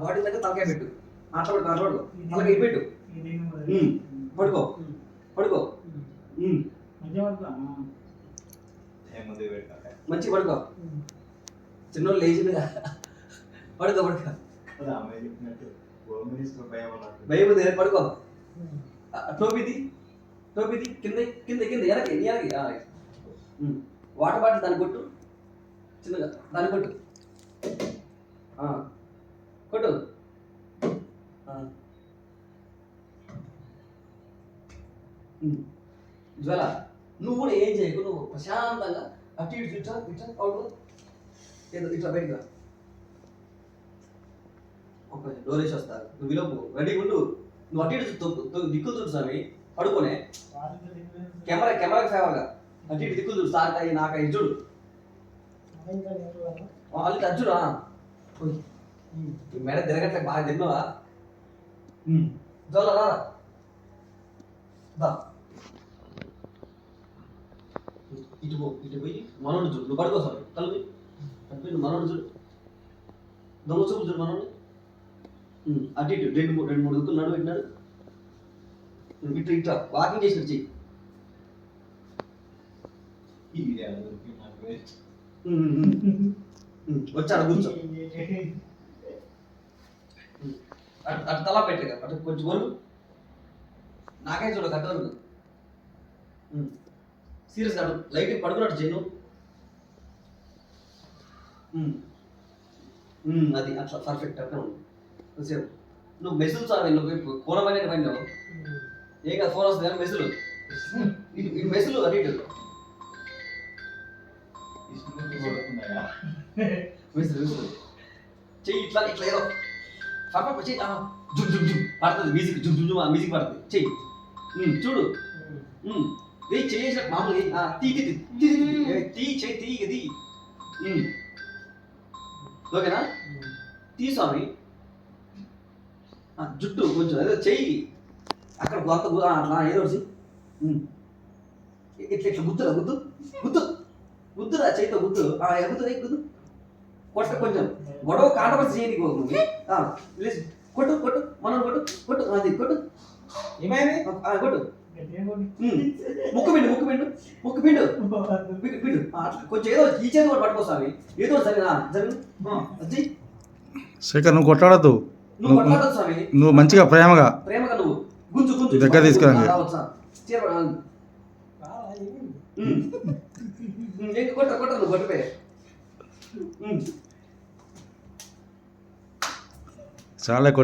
Body దగ్గర తలకాయ పెట్టు. అట్లా పడుకో తలకాయ పెట్టు. పడుకో. పడుకో. మంచి పడుకో. చిన్నోళ్ళు లేచిగా పడుకో పడుకో. భయం ఉంది పడుకో. ఆ, టోపీది టోపీది కింద కింద కింద ఎనకి ఎనకి ఆ. వాటర్ బాటిల్ దాన్ని కొట్టు. చిన్నగా దాన్ని కొట్టు. ఆ. కొట్టు. జ్వల నువ్వు కూడా ఏం చేయకు నువ్వు ప్రశాంతంగా అటు ఇటు ఇట్లా ఇట్లా అవును ఏదో ఇట్లా బయటకు. ఒక డోర్ వేసి వస్తా. నువ్వు విలోపు రెడీ ఉండు. నువ్వు అటు ఇటు తొక్కు- దిక్కులు చూడు స్వామి. పడుకోనే. కెమెరా కెమెరాకి ఫేవర్గా. అటు ఇటు దిక్కులు చూడు. సార్ నాకు చూడు. వాళ్ళకి అజ్జురా మెడ తిరగట్లే బాగా తిన్నావా? జోల రా. ఇటు పో ఇటు పోయి మనోడు చూడు. నువ్వు పడుకో సార్. కలిపి కలిపి మనోడు చూడు. దొంగ చూపు చూడు మనోడు అటు ఇటు రెండు మూడు రెండు మూడు దుక్కులు నడువు పెట్టినాడు. నువ్వు ఇట్లా వాకింగ్ ఉమ్. ఉమ్, వచ్చాడు కూర్చో. అటు తలా పెట్టే అటు కొంచెం వరకు నాకే చూడ కట్ట వరకు సీరియస్ అటు లైట్ పడుకున్నట్టు. ఉమ్, అది అట్లా పర్ఫెక్ట్ అట్లా ఉంది. కొంచెంసేపు నువ్వు మెసులు సార్ నువ్వు కోణమైన పడినావు. ఏం కాదు ఫోన్ వస్తుంది మెసులు. ఇటు మెసులు కొడుకున్నాయా? విసురు విసురు చెయ్యి ఇట్లా ఇట్లా ఏదో. పాప చెయ్యి జుమ్ జుమ్ జుమ్ పడుతుంది. మ్యూజిక్ జుమ్ జుమ్ జుమ్ ఆ మ్యూజిక్ పడుతుంది. చెయ్యి చూడు. ఉమ్, వెయ్యి చేసిన మామూలు ఆ, తీ తీ తీ, తీ తీ, చెయ్యి తీ ఇది ఓకేనా? తీ స్వామి. ఆ, జుట్టు కొంచెం ఏదో చెయ్యి అక్కడ గొంత అట్లా ఏదో వచ్చి ఇట్లా ఇట్లా గుద్దురా గుద్దు. గుద్దు. గుద్దురా చేయితో గుద్దు. ఆ, గుద్దు గుద్దు. కొట్ట కొంచెం. గొడవ కాంట్రవర్సీ చేయని ప్లీజ్ కొట్టు కొట్టు. మనం కొట్టు కొట్టు. అది కొట్టు. ఏమైంది? కొట్టు. ముక్కు పిండు ముక్కు పిండు. ముక్కు పిండు. పిండు అట్లా కొంచెం ఏదో ఈ చేతి కూడా పట్టుకోసామి ఏదో ఒకటి జరిగిన జరిగిన. అది. శేఖర్ నువ్వు కొట్లాడద్దు. నువ్వు స్వామి. నువ్వు మంచిగా ప్రేమగా. ప్రేమగా నువ్వు. గుంజు గుంజు. దగ్గర తీసుకురండి. ఇంక కొట్ట కొట్ట నువ్వు కొట్టిపోయి. Mm. చాలా కొట్టింది.